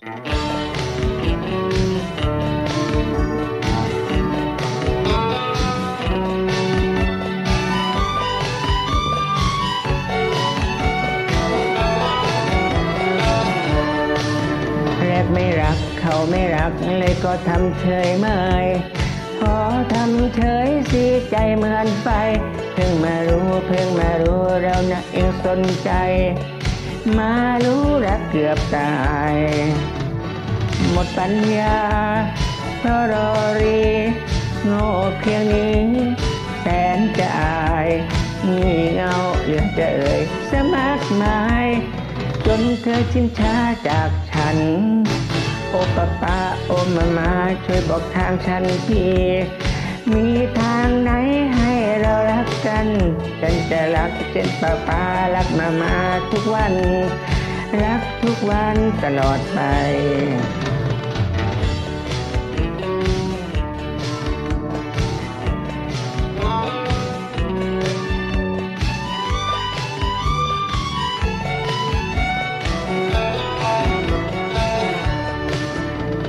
แรกไม่รักเขาไม่รักเลยก็ทำเฉยเมยพอทำเฉยสีใจเหมือนไฟ เพิ่งมารู้เพิ่งมารู้เรานะเองสนใจ มารู้รักเกือบตาย หมดปัญญาเพราะรอรีโง่เพียงนี้แสนจะอายงี่เงาเหลือจะเอ่ยสมัครหมายจนเธอชินช้าจากฉัน โอปะปาโอมามาช่วยบอกทางฉันที รักเช่นป้าป้ารักมามาทุกวัน รักทุกวันตลอดไป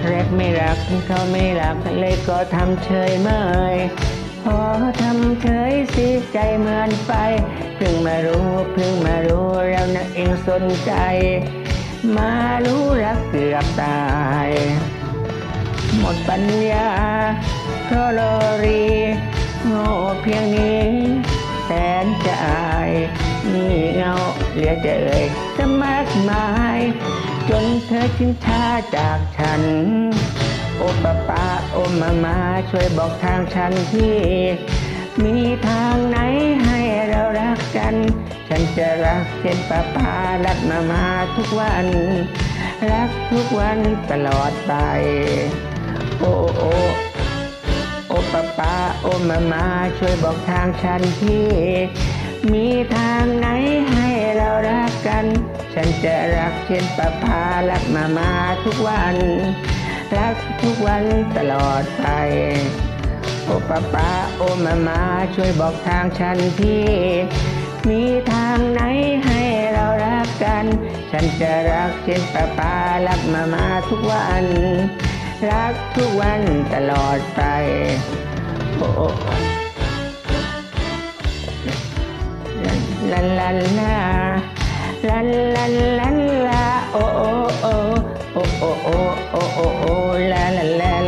แรกไม่รักเขาไม่รักเลยก็ทำเฉยเมย อทำเฉยสีใจเหมือนไฟเพิ่งมารู้เพิ่งมารู้แล้วนะเองสนใจ มารู้รักเกือบตาย หมดปัญญาเพราะรอรีโง่เพียงนี้แสนจะอายนี่เงาเหลือจะเอ่ยสมัครหมาย จนเธอชินช้าจากฉัน โอปะปาโอมามาช่วยบอกทางฉันที่ มีทางไหนให้เรารักกัน ฉันจะรักเช่นป้าป้ารักมามาทุกวัน รักทุกวันตลอดไป โอ้โอโอปะปาโอมามาช่วยบอกทางฉันที่ มีทางไหนให้เรารักกัน ฉันจะรักเช่นป้าปารักมามาทุกวัน รักทุกวันตลอดไป โอปะปาโอมามาช่วยบอกทางฉันทีมีทางไหนให้เรารักกัน ฉันจะรักเช่นป้าปารักมามาทุกวัน รักทุกวันตลอดไป โอ้โอ้ลาลาลาลาลาลาลาโอ้โอ้ oh, oh, la, la, la.